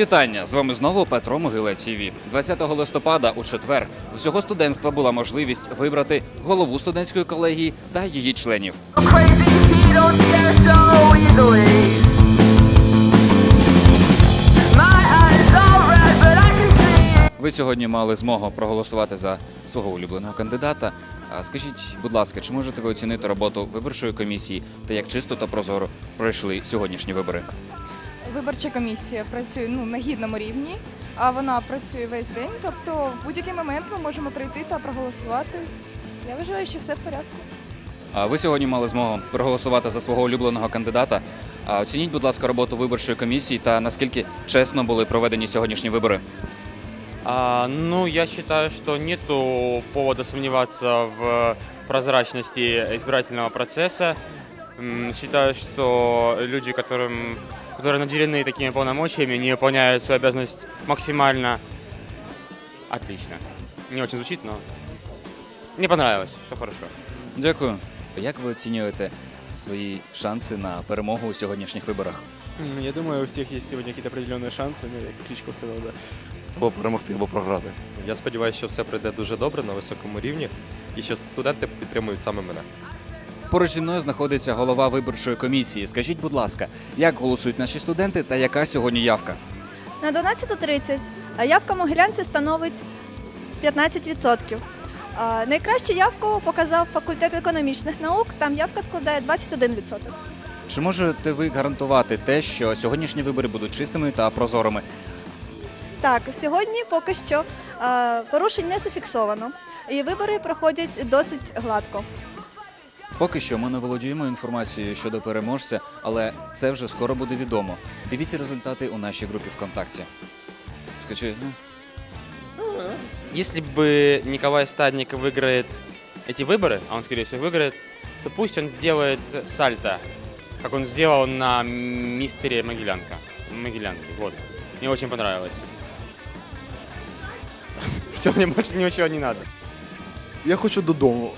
Вітання! З вами знову Петро Могила ТВ. 20 листопада у четвер всього студентства була можливість вибрати голову студентської колегії та її членів. Ви сьогодні мали змогу проголосувати за свого улюбленого кандидата. Скажіть, будь ласка, чи можете ви оцінити роботу виборчої комісії та як чисто та прозоро пройшли сьогоднішні вибори? Виборча комісія працює ну, на гідному рівні, а вона працює весь день. Тобто в будь-який момент ми можемо прийти та проголосувати. Я вважаю, що все в порядку. А ви сьогодні мали змогу проголосувати за свого улюбленого кандидата. А оцініть, будь ласка, роботу виборчої комісії та наскільки чесно були проведені сьогоднішні вибори. А, ну, я считаю, что нету повода сомневаться в прозрачности избирательного процесса. М, Считаю, что люди, которым, которые наделены такими полномочиями, не выполняют свою обязанность максимально отлично. Не очень звучит, но мне понравилось. Все хорошо. Дякую. Як ви оцінюєте свої шанси на перемогу у сьогоднішніх виборах? М, Я думаю, у всех есть сегодня какие-то определенные шансы, ну, як Кличко сказал, да. або перемогти, або програти. Я сподіваюся, що все пройде дуже добре на високому рівні і що студенти підтримують саме мене. Поруч зі мною знаходиться голова виборчої комісії. Скажіть, будь ласка, як голосують наші студенти та яка сьогодні явка? На 12.30 явка Могилянці становить 15%. Найкращу явку показав факультет економічних наук, там явка складає 21%. Чи можете ви гарантувати те, що сьогоднішні вибори будуть чистими та прозорими? Так, сьогодні поки що порушень не зафіксовано. І вибори проходять досить гладко. Поки що ми не володіємо інформацією щодо переможця, але це вже скоро буде відомо. Дивіться результати у нашій групі ВКонтакті. Скажи, ну, Если бы Николай Стадник выиграет эти выборы, а он, скорее всего, выиграет, то пусть он сделает сальто, как он сделал на мистере Могилянка. Могилянке, вот. Мне очень понравилось. Все, мне больше ничего не надо. Я хочу додому.